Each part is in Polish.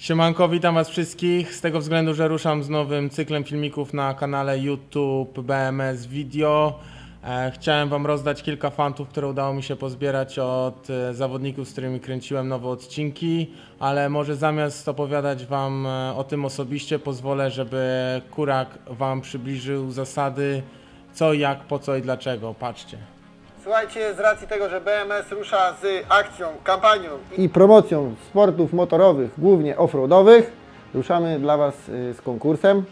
Siemanko, witam was wszystkich. Z tego względu, że ruszam z nowym cyklem filmików na kanale YouTube BMS Video. E, chciałem wam rozdać kilka fantów, które udało mi się pozbierać od e, zawodników, z którymi kręciłem nowe odcinki, ale może zamiast opowiadać wam e, o tym osobiście, pozwolę, żeby Kurak wam przybliżył zasady co, jak, po co i dlaczego. Patrzcie. Słuchajcie, z racji tego, że BMS rusza z akcją, kampanią i promocją sportów motorowych, głównie offroadowych, ruszamy dla Was y, z konkursem.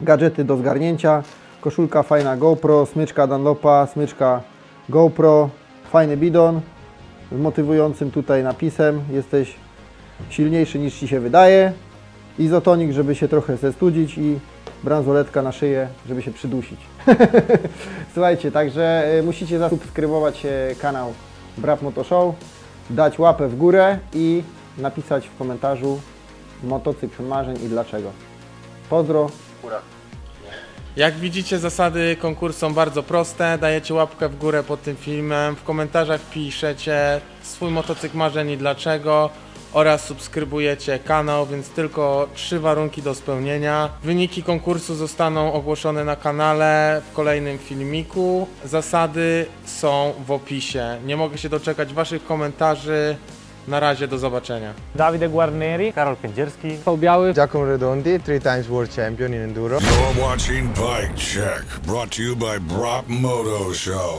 Gadżety do zgarnięcia, koszulka fajna GoPro, smyczka Dunlopa, smyczka GoPro, fajny bidon z motywującym tutaj napisem. Jesteś silniejszy niż Ci się wydaje, izotonik, żeby się trochę zestudzić i bransoletka na szyję, żeby się przydusić. Słuchajcie, także y, musicie zasubskrybować y, kanał Brap Moto Show, dać łapę w górę i napisać w komentarzu motocykl marzeń i dlaczego. Pozdro. Jak widzicie, zasady konkursu są bardzo proste. Dajecie łapkę w górę pod tym filmem, w komentarzach piszecie swój motocykl marzeń i dlaczego oraz subskrybujecie kanał, więc tylko trzy warunki do spełnienia. Wyniki konkursu zostaną ogłoszone na kanale w kolejnym filmiku. Zasady są w opisie. Nie mogę się doczekać Waszych komentarzy. Na razie, do zobaczenia. Davide Guarneri, Karol Kędzierski. Paul Biały, Giacomo Redondi, three times world champion in enduro. You're watching Bike Check, brought to you by Brop Moto Show.